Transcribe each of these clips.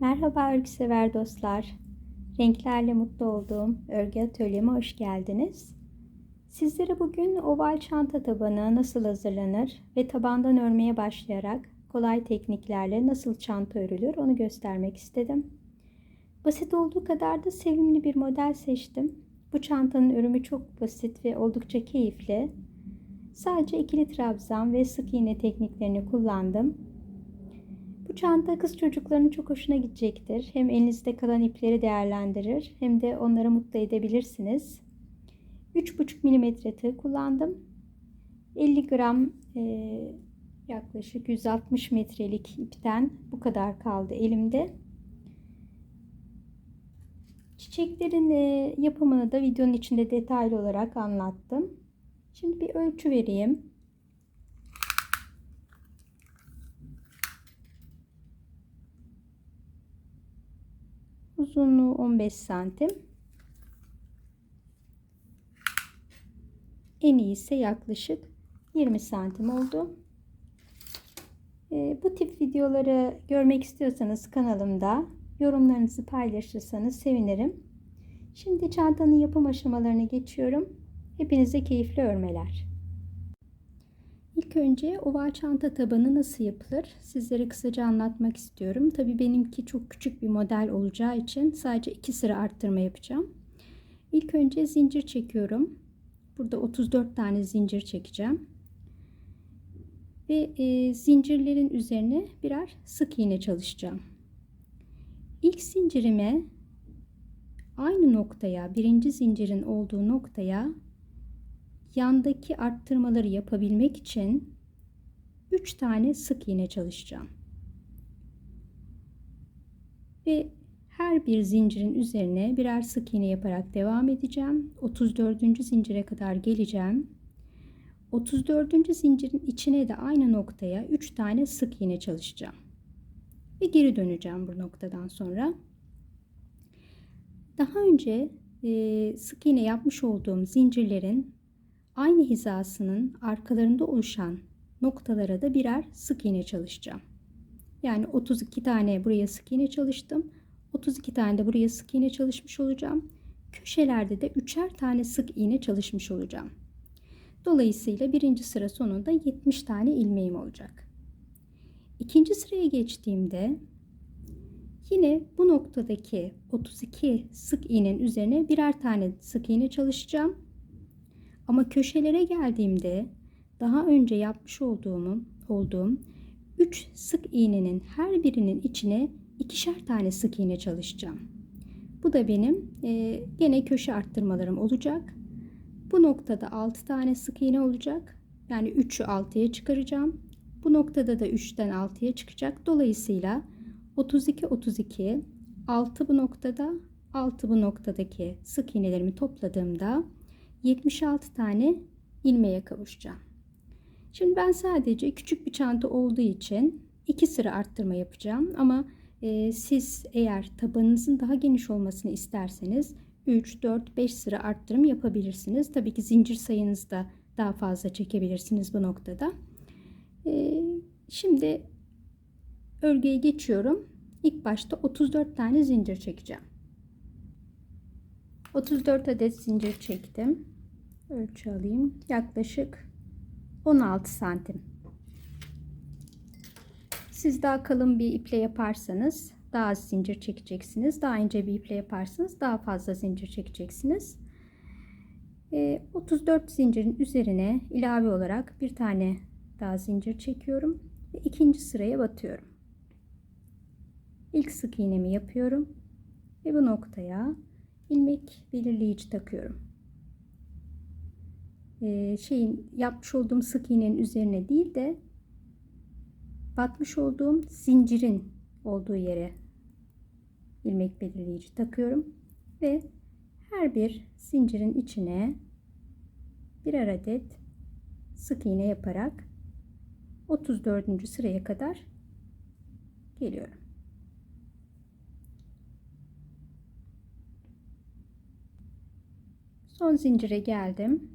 Merhaba örgü sever dostlar. Renklerle mutlu olduğum örgü atölyeme hoş geldiniz. Sizlere bugün oval çanta tabanı nasıl hazırlanır ve tabandan örmeye başlayarak kolay tekniklerle nasıl çanta örülür onu göstermek istedim. Basit olduğu kadar da sevimli bir model seçtim. Bu çantanın örümü çok basit ve oldukça keyifli. Sadece ikili trabzan ve sık iğne tekniklerini kullandım. Bu çanta kız çocuklarının çok hoşuna gidecektir. Hem elinizde kalan ipleri değerlendirir hem de onları mutlu edebilirsiniz. 3,5 mm tığ kullandım. 50 gram e, yaklaşık 160 metrelik ipten bu kadar kaldı elimde. Çiçeklerin e, yapımını da videonun içinde detaylı olarak anlattım. Şimdi bir ölçü vereyim. Uzunluğu 15 santim. En iyisi yaklaşık 20 santim oldu. bu tip videoları görmek istiyorsanız kanalımda yorumlarınızı paylaşırsanız sevinirim. Şimdi çantanın yapım aşamalarına geçiyorum. Hepinize keyifli örmeler. İlk önce oval çanta tabanı nasıl yapılır sizlere kısaca anlatmak istiyorum. Tabii benimki çok küçük bir model olacağı için sadece iki sıra arttırma yapacağım. İlk önce zincir çekiyorum. Burada 34 tane zincir çekeceğim. Ve e, zincirlerin üzerine birer sık iğne çalışacağım. İlk zincirime aynı noktaya, birinci zincirin olduğu noktaya yandaki arttırmaları yapabilmek için 3 tane sık iğne çalışacağım. Ve her bir zincirin üzerine birer sık iğne yaparak devam edeceğim. 34. zincire kadar geleceğim. 34. zincirin içine de aynı noktaya 3 tane sık iğne çalışacağım. Ve geri döneceğim bu noktadan sonra. Daha önce sık iğne yapmış olduğum zincirlerin Aynı hizasının arkalarında oluşan noktalara da birer sık iğne çalışacağım. Yani 32 tane buraya sık iğne çalıştım. 32 tane de buraya sık iğne çalışmış olacağım. Köşelerde de üçer tane sık iğne çalışmış olacağım. Dolayısıyla birinci sıra sonunda 70 tane ilmeğim olacak. İkinci sıraya geçtiğimde yine bu noktadaki 32 sık iğnenin üzerine birer tane sık iğne çalışacağım ama köşelere geldiğimde daha önce yapmış olduğum, olduğum 3 sık iğnenin her birinin içine ikişer tane sık iğne çalışacağım. Bu da benim e, gene köşe arttırmalarım olacak. Bu noktada 6 tane sık iğne olacak. Yani 3'ü 6'ya çıkaracağım. Bu noktada da 3'ten 6'ya çıkacak. Dolayısıyla 32 32 6 bu noktada 6 bu noktadaki sık iğnelerimi topladığımda 76 tane ilmeğe kavuşacağım. Şimdi ben sadece küçük bir çanta olduğu için iki sıra arttırma yapacağım ama e, siz eğer tabanınızın daha geniş olmasını isterseniz 3, 4, 5 sıra arttırım yapabilirsiniz. Tabii ki zincir sayınızda daha fazla çekebilirsiniz bu noktada. E, şimdi örgüye geçiyorum. İlk başta 34 tane zincir çekeceğim. 34 adet zincir çektim ölçü alayım. Yaklaşık 16 santim. Siz daha kalın bir iple yaparsanız daha az zincir çekeceksiniz. Daha ince bir iple yaparsanız daha fazla zincir çekeceksiniz. 34 ee, zincirin üzerine ilave olarak bir tane daha zincir çekiyorum ve ikinci sıraya batıyorum. İlk sık iğnemi yapıyorum ve bu noktaya ilmek belirleyici takıyorum. E, şeyin yapmış olduğum sık iğnenin üzerine değil de batmış olduğum zincirin olduğu yere ilmek belirleyici takıyorum ve her bir zincirin içine birer adet sık iğne yaparak 34. sıraya kadar geliyorum. Son zincire geldim.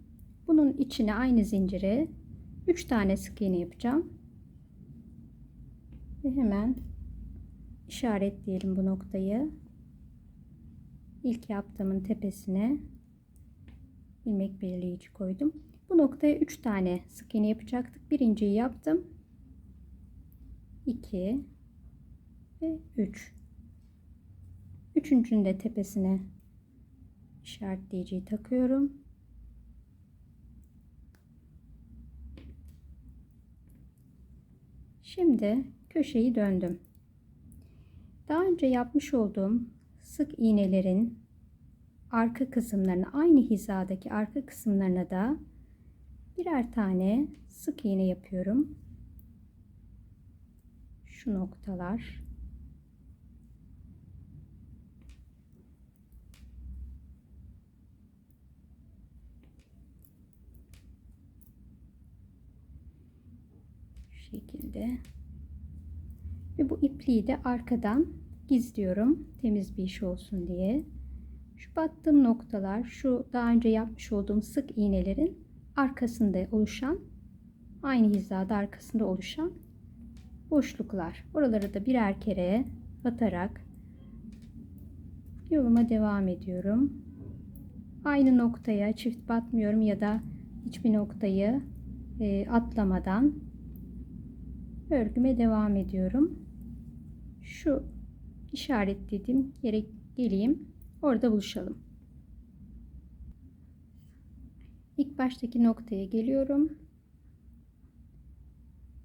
Bunun içine aynı zincire 3 tane sık iğne yapacağım. Ve hemen işaretleyelim bu noktayı. İlk yaptığımın tepesine ilmek belirleyici koydum. Bu noktaya 3 tane sık iğne yapacaktık. Birinciyi yaptım. 2 ve 3. Üçüncünün de tepesine işaretleyiciyi takıyorum. Şimdi köşeyi döndüm. Daha önce yapmış olduğum sık iğnelerin arka kısımlarına aynı hizadaki arka kısımlarına da birer tane sık iğne yapıyorum. Şu noktalar. Şu şekilde. Ve bu ipliği de arkadan gizliyorum. Temiz bir iş olsun diye. Şu battığım noktalar şu daha önce yapmış olduğum sık iğnelerin arkasında oluşan aynı hizada arkasında oluşan boşluklar. Oraları da birer kere batarak yoluma devam ediyorum. Aynı noktaya çift batmıyorum ya da hiçbir noktayı e, atlamadan örgüme devam ediyorum. Şu işaretlediğim yere geleyim. Orada buluşalım. İlk baştaki noktaya geliyorum.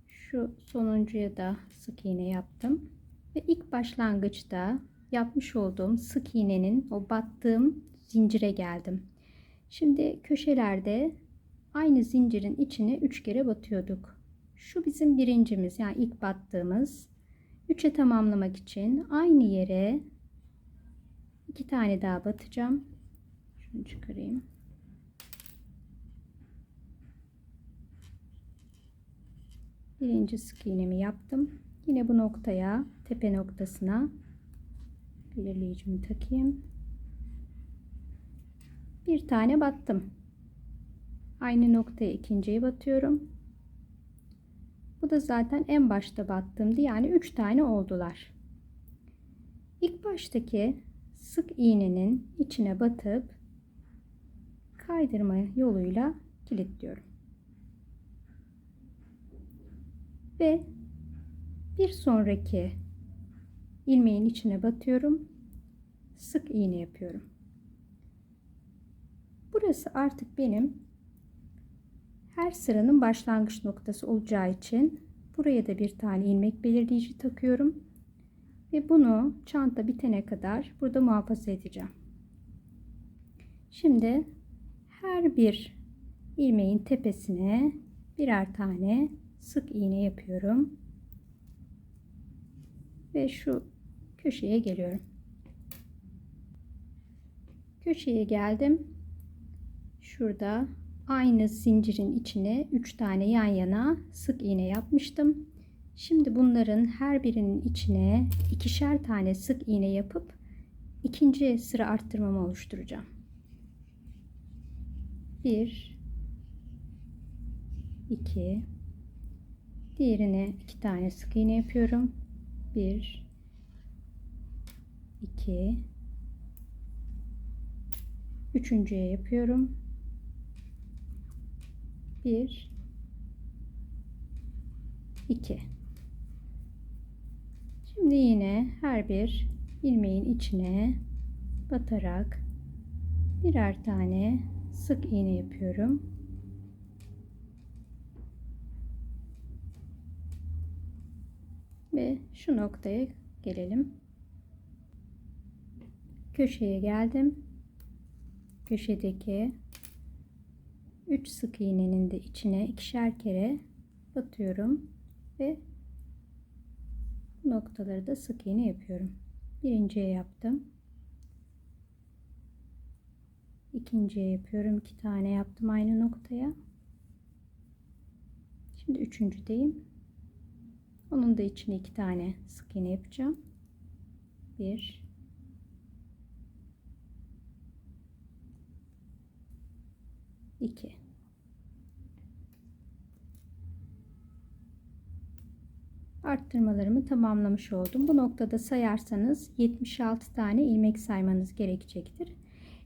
Şu sonuncuya da sık iğne yaptım. Ve ilk başlangıçta yapmış olduğum sık iğnenin o battığım zincire geldim. Şimdi köşelerde aynı zincirin içine 3 kere batıyorduk. Şu bizim birincimiz yani ilk battığımız. 3'e tamamlamak için aynı yere iki tane daha batacağım. Şunu çıkarayım. Birinci sık iğnemi yaptım. Yine bu noktaya tepe noktasına belirleyicimi takayım. Bir tane battım. Aynı noktaya ikinciyi batıyorum. Bu da zaten en başta battığımdı. Yani 3 tane oldular. İlk baştaki sık iğnenin içine batıp kaydırma yoluyla kilitliyorum. Ve bir sonraki ilmeğin içine batıyorum. Sık iğne yapıyorum. Burası artık benim her sıranın başlangıç noktası olacağı için buraya da bir tane ilmek belirleyici takıyorum. Ve bunu çanta bitene kadar burada muhafaza edeceğim. Şimdi her bir ilmeğin tepesine birer tane sık iğne yapıyorum. Ve şu köşeye geliyorum. Köşeye geldim. Şurada aynı zincirin içine 3 tane yan yana sık iğne yapmıştım. Şimdi bunların her birinin içine ikişer tane sık iğne yapıp ikinci sıra arttırmamı oluşturacağım. 1 2 Diğerine iki tane sık iğne yapıyorum. 1 2 Üçüncüye yapıyorum. 1 2 Şimdi yine her bir ilmeğin içine batarak birer tane sık iğne yapıyorum. Ve şu noktaya gelelim. Köşeye geldim. Köşedeki 3 sık iğnenin de içine ikişer kere batıyorum ve noktaları da sık iğne yapıyorum. Birinciye yaptım. ikinciye yapıyorum. iki tane yaptım aynı noktaya. Şimdi üçüncüdeyim. Onun da içine iki tane sık iğne yapacağım. Bir, 2 arttırmalarımı tamamlamış oldum. Bu noktada sayarsanız 76 tane ilmek saymanız gerekecektir.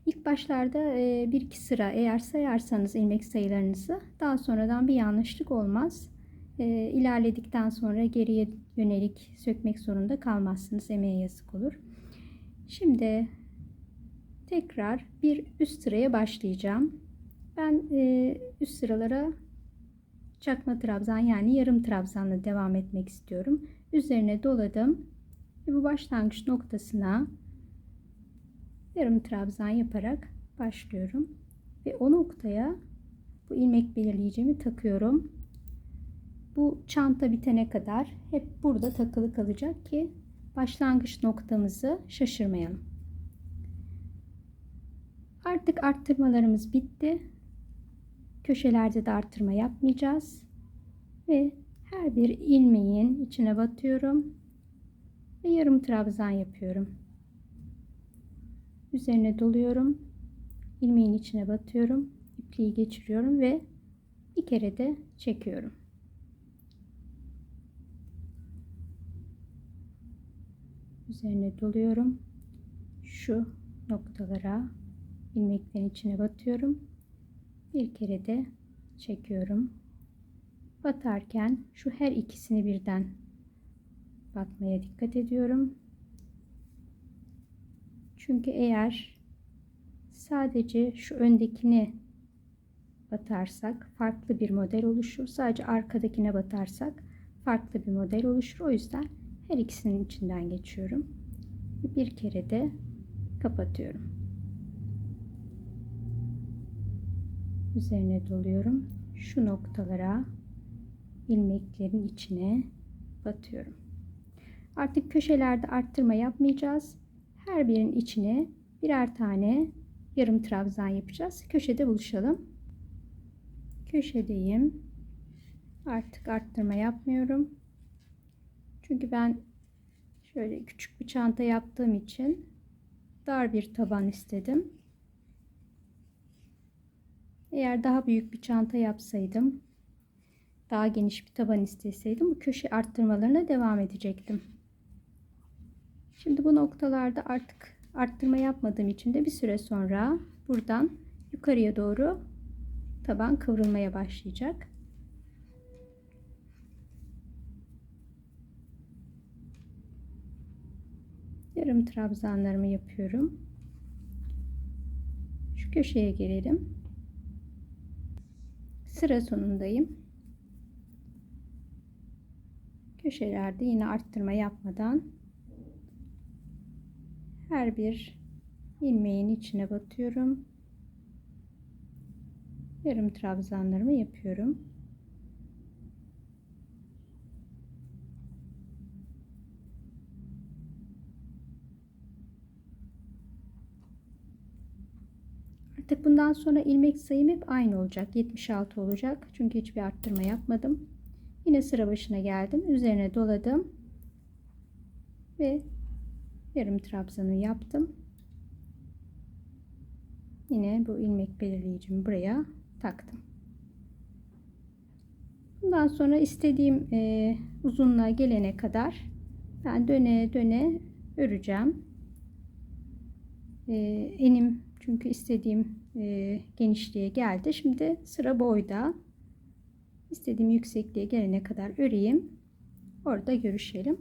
İlk başlarda e, bir iki sıra eğer sayarsanız ilmek sayılarınızı daha sonradan bir yanlışlık olmaz. E, ilerledikten sonra geriye yönelik sökmek zorunda kalmazsınız. Emeğe yazık olur. Şimdi tekrar bir üst sıraya başlayacağım. Ben e, üst sıralara çakma trabzan yani yarım trabzanla devam etmek istiyorum. Üzerine doladım. Ve bu başlangıç noktasına yarım trabzan yaparak başlıyorum. Ve o noktaya bu ilmek belirleyicimi takıyorum. Bu çanta bitene kadar hep burada takılı kalacak ki başlangıç noktamızı şaşırmayalım. Artık arttırmalarımız bitti. Köşelerde de arttırma yapmayacağız. Ve her bir ilmeğin içine batıyorum. Ve yarım trabzan yapıyorum. Üzerine doluyorum. ilmeğin içine batıyorum. ipliği geçiriyorum ve bir kere de çekiyorum. Üzerine doluyorum. Şu noktalara ilmeklerin içine batıyorum. Bir kere de çekiyorum. Batarken şu her ikisini birden batmaya dikkat ediyorum. Çünkü eğer sadece şu öndekini batarsak farklı bir model oluşur. Sadece arkadakine batarsak farklı bir model oluşur. O yüzden her ikisinin içinden geçiyorum. Bir kere de kapatıyorum. Üzerine doluyorum. Şu noktalara ilmeklerin içine batıyorum. Artık köşelerde arttırma yapmayacağız. Her birinin içine birer tane yarım trabzan yapacağız. Köşede buluşalım. Köşedeyim. Artık arttırma yapmıyorum. Çünkü ben şöyle küçük bir çanta yaptığım için dar bir taban istedim. Eğer daha büyük bir çanta yapsaydım, daha geniş bir taban isteseydim bu köşe arttırmalarına devam edecektim. Şimdi bu noktalarda artık arttırma yapmadığım için de bir süre sonra buradan yukarıya doğru taban kıvrılmaya başlayacak. Yarım trabzanlarımı yapıyorum. Şu köşeye gelelim. Sıra sonundayım. Köşelerde yine arttırma yapmadan her bir ilmeğin içine batıyorum. Yarım trabzanlarımı yapıyorum. Artık bundan sonra ilmek sayım hep aynı olacak. 76 olacak. Çünkü hiçbir arttırma yapmadım. Yine sıra başına geldim. Üzerine doladım. Ve yarım trabzanı yaptım. Yine bu ilmek belirleyicimi buraya taktım. Bundan sonra istediğim e, uzunluğa gelene kadar ben döne döne öreceğim. E, enim çünkü istediğim e, genişliğe geldi. Şimdi sıra boyda. İstediğim yüksekliğe gelene kadar öreyim. Orada görüşelim.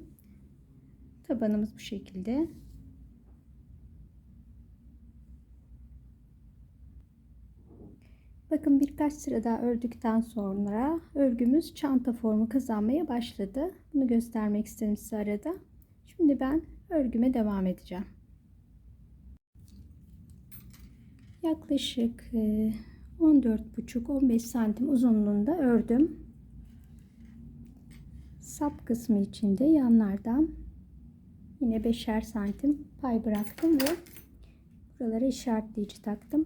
Tabanımız bu şekilde. Bakın birkaç sıra daha ördükten sonra örgümüz çanta formu kazanmaya başladı. Bunu göstermek istedim size arada. Şimdi ben örgüme devam edeceğim. Yaklaşık 14,5-15 e, santim uzunluğunda ördüm. Sap kısmı içinde yanlardan yine 5'er santim pay bıraktım ve buralara işaretleyici taktım.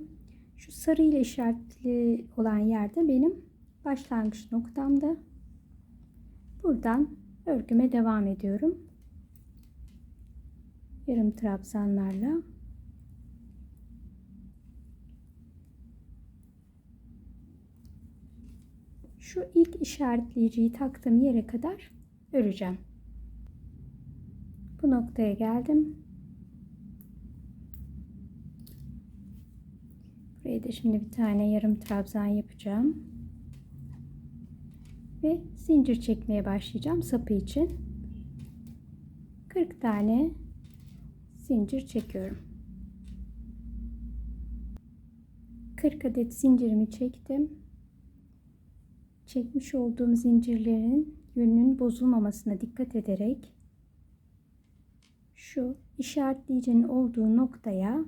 Şu sarı ile işaretli olan yerde benim başlangıç noktamda. Buradan örgüme devam ediyorum. Yarım trabzanlarla şu ilk işaretleyiciyi taktığım yere kadar öreceğim. Bu noktaya geldim. Buraya da şimdi bir tane yarım trabzan yapacağım. Ve zincir çekmeye başlayacağım sapı için. 40 tane zincir çekiyorum. 40 adet zincirimi çektim. Çekmiş olduğum zincirlerin yönünün bozulmamasına dikkat ederek şu işaretleyicinin olduğu noktaya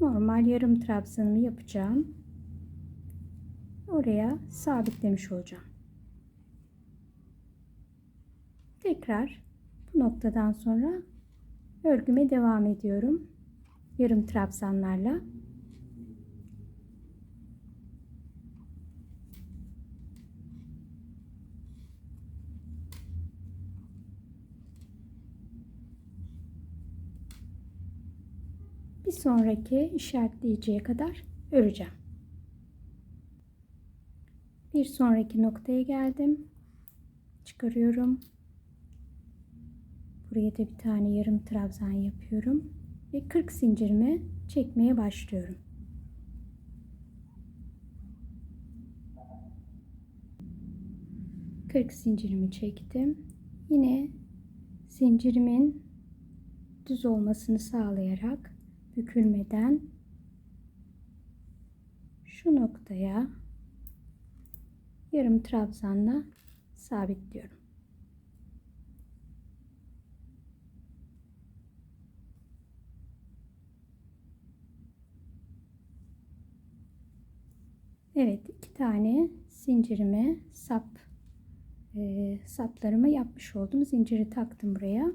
normal yarım trabzanımı yapacağım. Oraya sabitlemiş olacağım. Tekrar bu noktadan sonra örgüme devam ediyorum. Yarım trabzanlarla. Sonraki işaretleyiciye kadar öreceğim. Bir sonraki noktaya geldim. Çıkarıyorum. Buraya da bir tane yarım trabzan yapıyorum ve 40 zincirimi çekmeye başlıyorum. Kırk zincirimi çektim. Yine zincirimin düz olmasını sağlayarak bükülmeden şu noktaya yarım trabzanla sabitliyorum. Evet iki tane zincirime sap e, saplarımı yapmış oldum. Zinciri taktım buraya.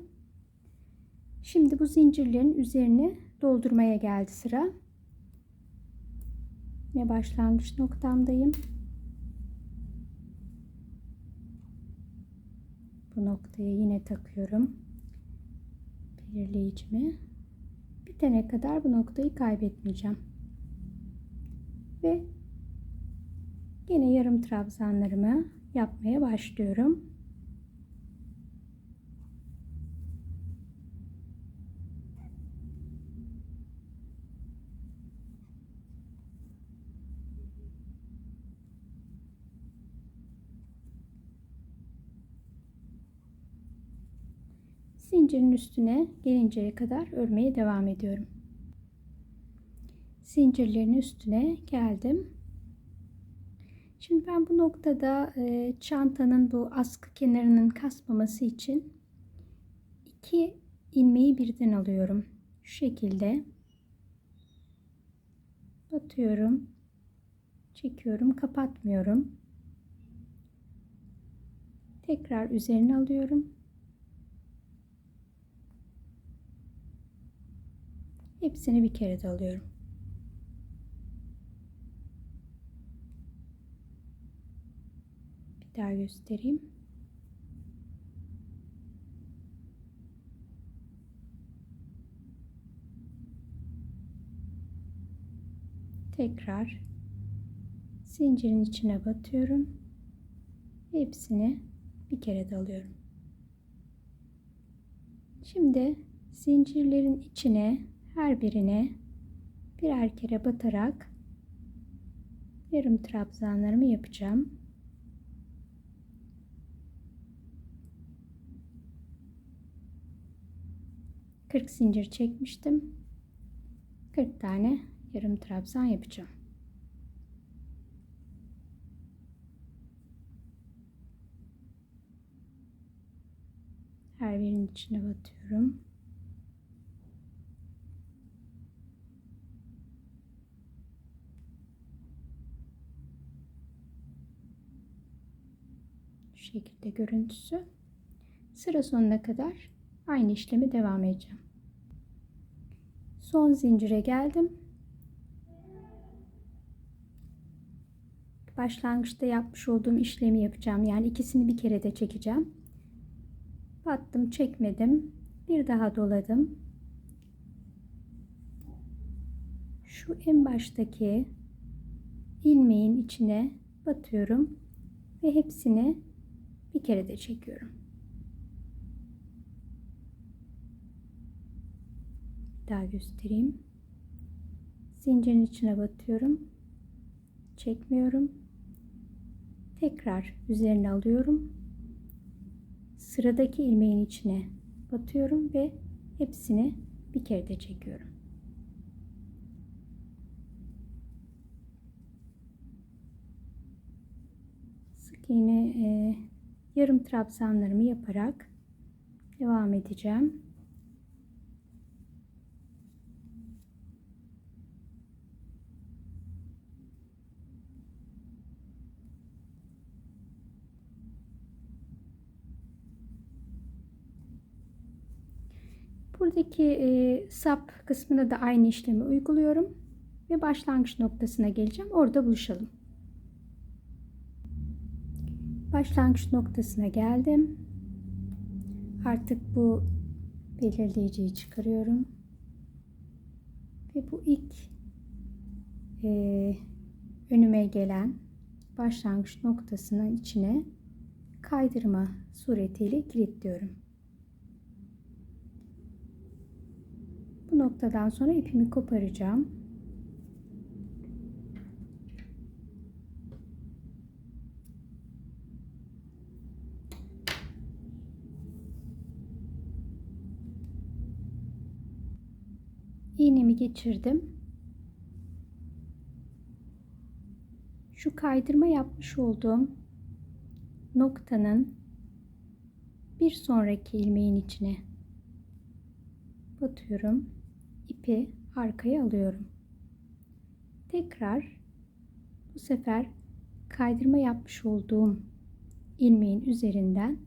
Şimdi bu zincirlerin üzerini doldurmaya geldi sıra. Ve başlangıç noktamdayım. Bu noktaya yine takıyorum. Belirleyicimi. Bitene kadar bu noktayı kaybetmeyeceğim. Ve yine yarım trabzanlarımı yapmaya başlıyorum. Zincirin üstüne gelinceye kadar örmeye devam ediyorum. Zincirlerin üstüne geldim. Şimdi ben bu noktada e, çantanın bu askı kenarının kasmaması için iki ilmeği birden alıyorum. Şu şekilde batıyorum, çekiyorum, kapatmıyorum. Tekrar üzerine alıyorum. Hepsini bir kere de alıyorum. Bir daha göstereyim. Tekrar zincirin içine batıyorum. Hepsini bir kere de alıyorum. Şimdi zincirlerin içine her birine birer kere batarak yarım trabzanlarımı yapacağım. Kırk zincir çekmiştim. 40 tane yarım trabzan yapacağım. Her birinin içine batıyorum. Şekilde görüntüsü. Sıra sonuna kadar aynı işlemi devam edeceğim. Son zincire geldim. Başlangıçta yapmış olduğum işlemi yapacağım. Yani ikisini bir kere de çekeceğim. Battım, çekmedim. Bir daha doladım. Şu en baştaki ilmeğin içine batıyorum ve hepsini bir kere de çekiyorum. Daha göstereyim. Zincirin içine batıyorum. Çekmiyorum. Tekrar üzerine alıyorum. Sıradaki ilmeğin içine batıyorum ve hepsini bir kere de çekiyorum. Sık iğne e, yarım trabzanlarımı yaparak devam edeceğim. Buradaki e, sap kısmında da aynı işlemi uyguluyorum ve başlangıç noktasına geleceğim. Orada buluşalım. Başlangıç noktasına geldim. Artık bu belirleyiciyi çıkarıyorum. Ve bu ilk e, önüme gelen başlangıç noktasının içine kaydırma suretiyle kilitliyorum. Bu noktadan sonra ipimi koparacağım. Geçirdim. Şu kaydırma yapmış olduğum noktanın bir sonraki ilmeğin içine batıyorum. ipi arkaya alıyorum. Tekrar bu sefer kaydırma yapmış olduğum ilmeğin üzerinden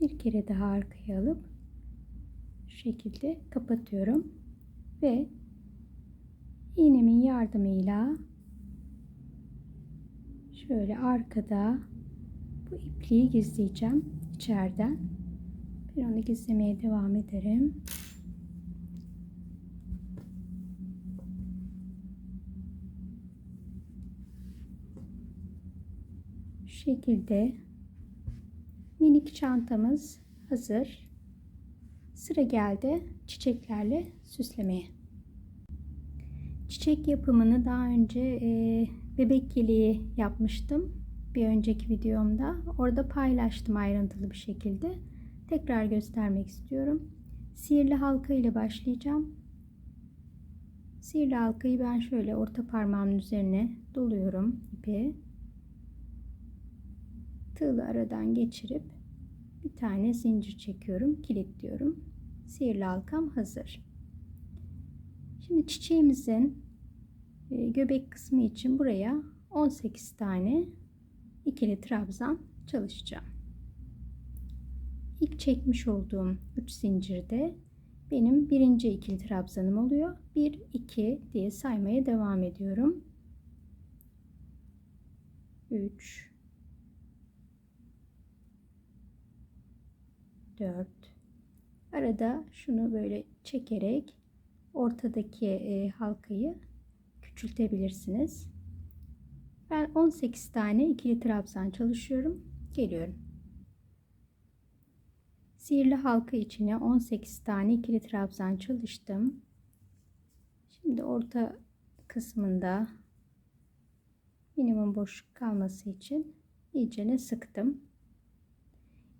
bir kere daha arkaya alıp şekilde kapatıyorum ve iğnemin yardımıyla şöyle arkada bu ipliği gizleyeceğim içeriden. Ben onu gizlemeye devam ederim. Şu şekilde minik çantamız hazır. Sıra geldi çiçeklerle süslemeye. Çiçek yapımını daha önce e, bebek yeleği yapmıştım. Bir önceki videomda. Orada paylaştım ayrıntılı bir şekilde. Tekrar göstermek istiyorum. Sihirli halka ile başlayacağım. Sihirli halkayı ben şöyle orta parmağımın üzerine doluyorum ipi. Tığlı aradan geçirip bir tane zincir çekiyorum, kilitliyorum. Sihirli halkam hazır. Şimdi çiçeğimizin e, göbek kısmı için buraya 18 tane ikili trabzan çalışacağım. İlk çekmiş olduğum 3 zincirde benim birinci ikili trabzanım oluyor. 1 2 diye saymaya devam ediyorum. 3 4 Arada şunu böyle çekerek ortadaki e, halkayı küçültebilirsiniz. Ben 18 tane ikili trabzan çalışıyorum. Geliyorum. Sihirli halka içine 18 tane ikili trabzan çalıştım. Şimdi orta kısmında minimum boşluk kalması için iyicene sıktım.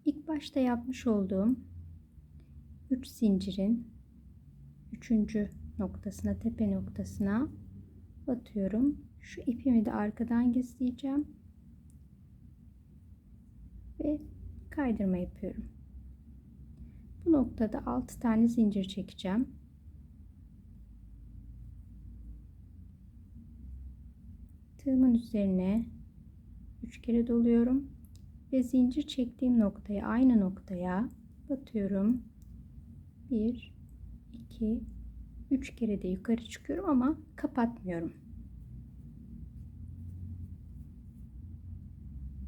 İlk başta yapmış olduğum 3 zincirin 3. noktasına tepe noktasına batıyorum. Şu ipimi de arkadan gizleyeceğim. Ve kaydırma yapıyorum. Bu noktada 6 tane zincir çekeceğim. Tığımın üzerine 3 kere doluyorum ve zincir çektiğim noktaya aynı noktaya batıyorum. 1 2 3 kere de yukarı çıkıyorum ama kapatmıyorum.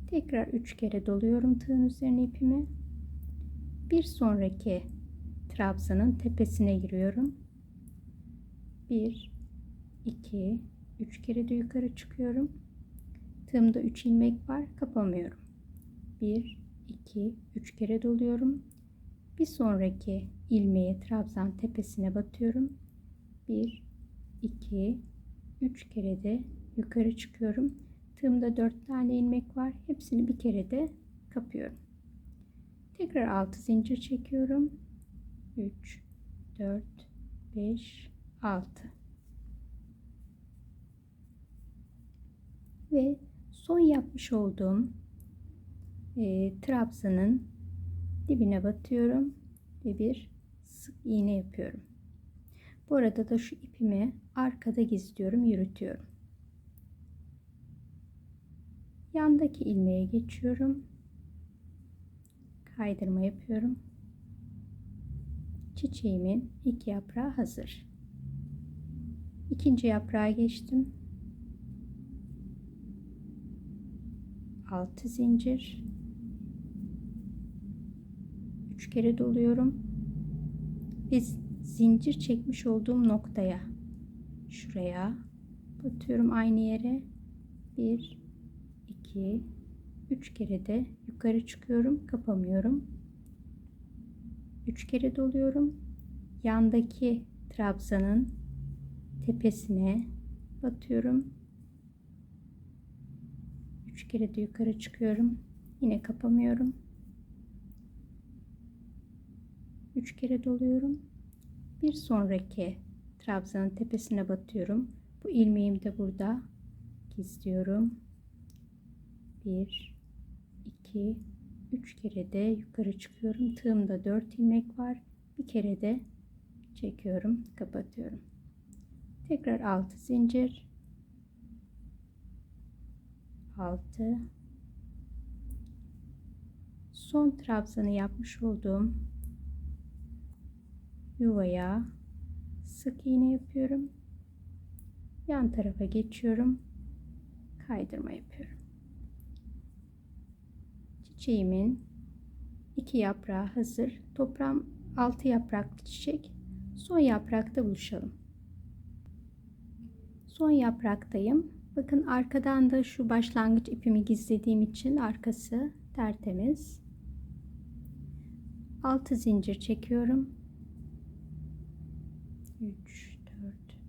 Tekrar 3 kere doluyorum tığın üzerine ipimi. Bir sonraki trabzanın tepesine giriyorum. 1 2 3 kere de yukarı çıkıyorum. Tığımda 3 ilmek var. Kapamıyorum. 1 2 3 kere doluyorum. Bir sonraki ilmeğe trabzan tepesine batıyorum. 1 2 3 kere de yukarı çıkıyorum. Tığımda 4 tane ilmek var. Hepsini bir kere de kapıyorum. Tekrar 6 zincir çekiyorum. 3 4 5 6 ve son yapmış olduğum e, trabzanın dibine batıyorum ve bir sık iğne yapıyorum. Bu arada da şu ipimi arkada gizliyorum, yürütüyorum. Yandaki ilmeğe geçiyorum. Kaydırma yapıyorum. Çiçeğimin ilk yaprağı hazır. İkinci yaprağa geçtim. 6 zincir 3 kere doluyorum ve zincir çekmiş olduğum noktaya. Şuraya batıyorum aynı yere. 1 2 3 kere de yukarı çıkıyorum kapamıyorum. 3 kere doluyorum. Yandaki trabzanın tepesine batıyorum. 3 kere de yukarı çıkıyorum. Yine kapamıyorum. 3 kere doluyorum. Bir sonraki trabzanın tepesine batıyorum. Bu ilmeğimi de burada gizliyorum. 1 2 3 kere de yukarı çıkıyorum. Tığımda 4 ilmek var. Bir kere de çekiyorum, kapatıyorum. Tekrar 6 zincir 6 son trabzanı yapmış olduğum yuvaya sık iğne yapıyorum. Yan tarafa geçiyorum. Kaydırma yapıyorum. Çiçeğimin iki yaprağı hazır. Toprağım altı yapraklı çiçek. Son yaprakta buluşalım. Son yapraktayım. Bakın arkadan da şu başlangıç ipimi gizlediğim için arkası tertemiz. 6 zincir çekiyorum. 3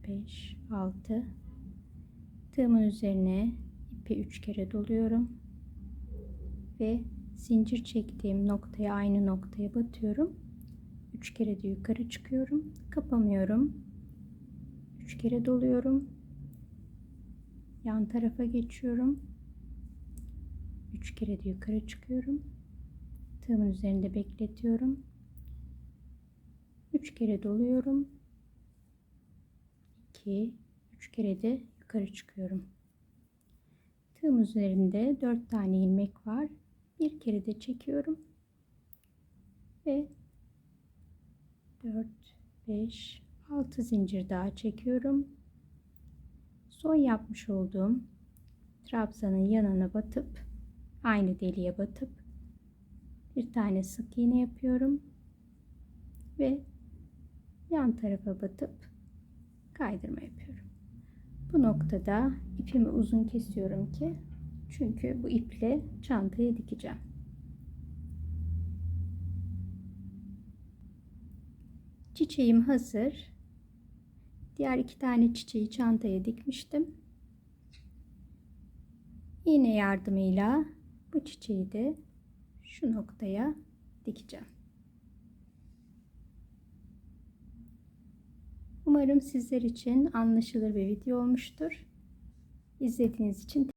4 5 6 Tığımın üzerine ipi 3 kere doluyorum. Ve zincir çektiğim noktaya aynı noktaya batıyorum. 3 kere de yukarı çıkıyorum. Kapamıyorum. 3 kere doluyorum yan tarafa geçiyorum. 3 kere de yukarı çıkıyorum. Tığımın üzerinde bekletiyorum. 3 kere doluyorum. 2 3 kere de yukarı çıkıyorum. Tığım üzerinde 4 tane ilmek var. Bir kere de çekiyorum. Ve 4 5 6 zincir daha çekiyorum son yapmış olduğum trabzanın yanına batıp aynı deliğe batıp bir tane sık iğne yapıyorum ve yan tarafa batıp kaydırma yapıyorum. Bu noktada ipimi uzun kesiyorum ki çünkü bu iple çantayı dikeceğim. Çiçeğim hazır. Diğer iki tane çiçeği çantaya dikmiştim. İğne yardımıyla bu çiçeği de şu noktaya dikeceğim. Umarım sizler için anlaşılır bir video olmuştur. İzlediğiniz için